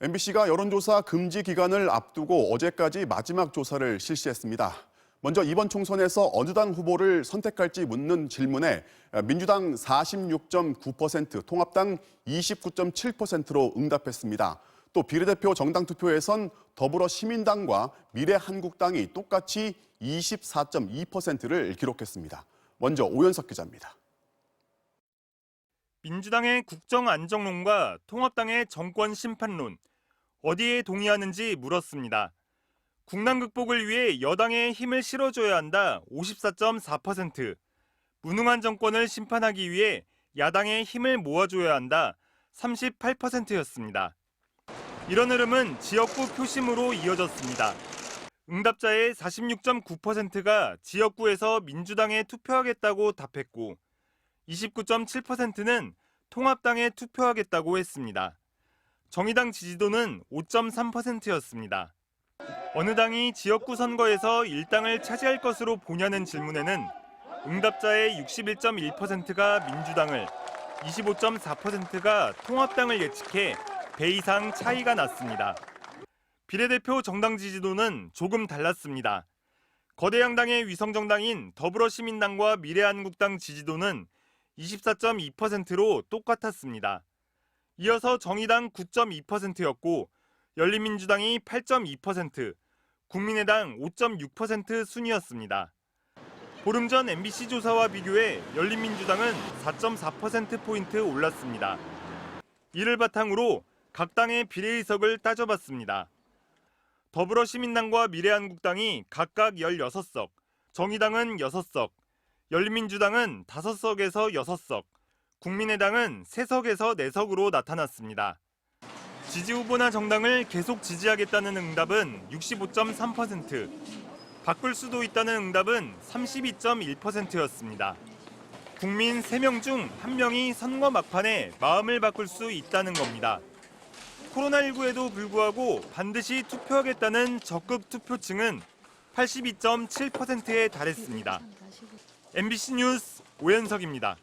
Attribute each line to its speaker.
Speaker 1: MBC가 여론조사 금지 기간을 앞두고 어제까지 마지막 조사를 실시했습니다. 먼저 이번 총선에서 어느 당 후보를 선택할지 묻는 질문에 민주당 46.9%, 통합당 29.7%로 응답했습니다. 또 비례대표 정당 투표에선 더불어 시민당과 미래한국당이 똑같이 24.2%를 기록했습니다. 먼저 오연석 기자입니다.
Speaker 2: 민주당의 국정 안정론과 통합당의 정권 심판론 어디에 동의하는지 물었습니다. 국난 극복을 위해 여당에 힘을 실어줘야 한다 54.4%, 무능한 정권을 심판하기 위해 야당의 힘을 모아줘야 한다 38%였습니다. 이런 흐름은 지역구 표심으로 이어졌습니다. 응답자의 46.9%가 지역구에서 민주당에 투표하겠다고 답했고 29.7%는 통합당에 투표하겠다고 했습니다. 정의당 지지도는 5.3%였습니다. 어느 당이 지역구 선거에서 일당을 차지할 것으로 보냐는 질문에는 응답자의 61.1%가 민주당을, 25.4%가 통합당을 예측해 배 이상 차이가 났습니다. 비례대표 정당 지지도는 조금 달랐습니다. 거대 양당의 위성정당인 더불어시민당과 미래한국당 지지도는 24.2%로 똑같았습니다. 이어서 정의당 9.2%였고 열린민주당이 8.2%, 국민의당 5.6% 순이었습니다. 보름 전 MBC 조사와 비교해 열린민주당은 4.4%포인트 올랐습니다. 이를 바탕으로 각 당의 비례의석을 따져봤습니다. 더불어시민당과 미래한국당이 각각 16석, 정의당은 6석, 열린민주당은 5석에서 6석, 국민의당은 3석에서 4석으로 나타났습니다. 지지 후보나 정당을 계속 지지하겠다는 응답은 65.3%, 바꿀 수도 있다는 응답은 32.1%였습니다. 국민 3명 중 1명이 선거 막판에 마음을 바꿀 수 있다는 겁니다. 코로나19에도 불구하고 반드시 투표하겠다는 적극 투표층은 82.7%에 달했습니다. MBC 뉴스 오연석입니다.